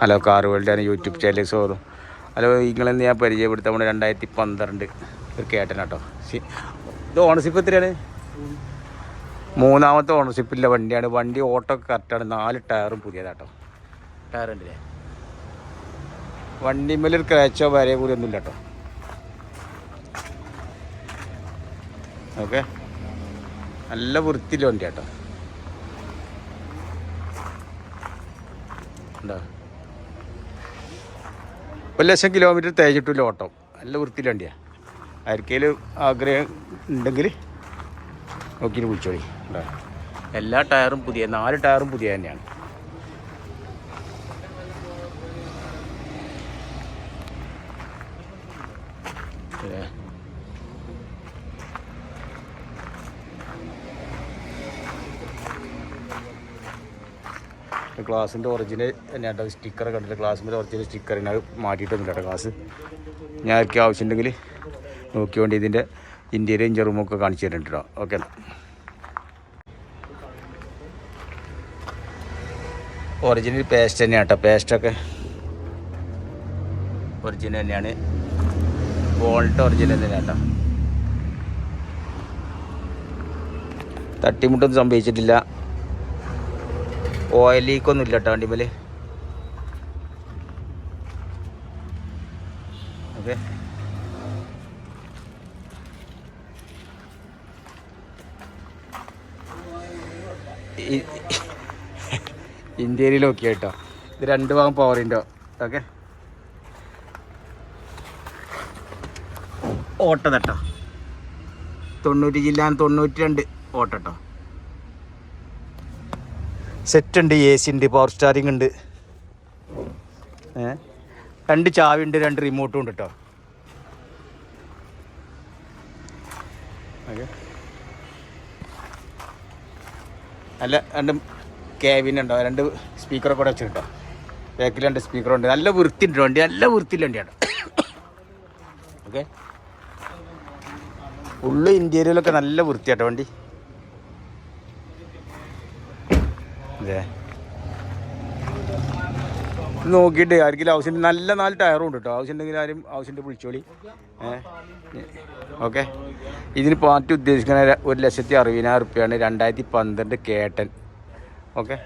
Hello car world ആണ് YouTube channel സ്വാഗതം. Hello നിങ്ങളെന്ന് ഞാൻ പരിചയപ്പെടുത്താൻ വേണ്ടി രണ്ടായിരത്തി പന്ത്രണ്ട് ഒരു കേട്ടന കേട്ടോ ഇത് ഓണർഷിപ്പ് എത്രയാണ്? മൂന്നാമത്തെ ഓണർഷിപ്പിലെ വണ്ടിയാണ്. വണ്ടി ഓട്ടോ കറക്റ്റാണ് നാല് ടയറും പുതിയതാട്ടോ. ടയർ ഉണ്ടല്ലേ? വണ്ടിമേലൊരു ക്രാച്ചോ വരെ കൂടി ഒന്നുമില്ല കേട്ടോ. ഓക്കെ. നല്ല വൃത്തിയില്ല വണ്ടി കേട്ടോ ഉണ്ടോ? ഒരു ലക്ഷം കിലോമീറ്റർ തേച്ചിട്ടില്ല ഓട്ടോ. നല്ല വൃത്തിയിൽ വണ്ടിയാണ് ആർക്കെങ്കിലും ആഗ്രഹം ഉണ്ടെങ്കിൽ നോക്കിയിട്ട് വിളിച്ചോളി. ഉണ്ടോ? എല്ലാ ടയറും പുതിയ നാല് ടയറും പുതിയ തന്നെയാണ്. ഏ. ഗ്ലാസിന്റെ ഒറിജിനൽ തന്നെയാട്ടോ സ്റ്റിക്കർ കണ്ടിട്ട് ഗ്ലാസിന്റെ ഒറിജിനൽ സ്റ്റിക്കർ അത് മാറ്റിയിട്ടൊന്നുമില്ല കേട്ടോ ഗ്ലാസ് ഞാൻ ആർക്കും ആവശ്യമുണ്ടെങ്കിൽ നോക്കി വേണ്ടി ഇതിന്റെ ഇന്ത്യയിലെ ഇഞ്ചറുമൊക്കെ കാണിച്ചു തരുന്നുണ്ട് കേട്ടോ. ഓക്കെ ഒറിജിനൽ പേസ്റ്റ് തന്നെയാണ് കേട്ടോ. പേസ്റ്റൊക്കെ ഒറിജിനൽ തന്നെയാണ്. ബോൾട്ട് ഒറിജിനൽ തന്നെയാണ് കേട്ടോ. തട്ടിമുട്ടൊന്നും സംഭവിച്ചിട്ടില്ല. ഓയിൽ ലീക്കൊന്നും ഇല്ല കേട്ടോ വണ്ടിമേൽ ഓക്കെ. ഇന്ത്യയിൽ ഓക്കെ കേട്ടോ ഇത് രണ്ട് ഭാഗം പവറിന്റെ ഓക്കെ. ഓട്ടതട്ടോ തൊണ്ണൂറ്റി ജില്ല തൊണ്ണൂറ്റി രണ്ട് ഓട്ട സെറ്റ് ഉണ്ട് എ സി ഉണ്ട് പവർ സ്റ്റാറിംഗ് ഉണ്ട്. രണ്ട് ചാവി ഉണ്ട് രണ്ട് റിമോട്ടും ഉണ്ട് കേട്ടോ നല്ല രണ്ട് ക്യാബിൻ ഉണ്ടോ? രണ്ട് സ്പീക്കറൊക്കെ കൂടെ വെച്ചിട്ടോ ബാക്കിൽ രണ്ട് സ്പീക്കറുണ്ട് നല്ല വൃത്തി ഉണ്ട് വണ്ടി നല്ല വൃത്തിയില്ല വണ്ടിയാണ്. ഓക്കെ. ഫുള്ള് ഇന്റീരിയലൊക്കെ നല്ല വൃത്തിയാട്ടോ വണ്ടി. അതെ നോക്കിയിട്ട് ആർക്കെങ്കിലും ആവശ്യം നല്ല നാല് ടയറും ഉണ്ട് കേട്ടോ ആവശ്യമുണ്ടെങ്കിൽ ആരും ആവശ്യമുണ്ടെങ്കിൽ വിളിച്ചോളി. ഓക്കെ. ഇതിന് പാർട്ടി ഉദ്ദേശിക്കുന്ന ഒരു ലക്ഷത്തി അറുപതിനായിരം റുപ്യാണ് രണ്ടായിരത്തി പന്ത്രണ്ട് കേട്ടൻ. ഓക്കെ.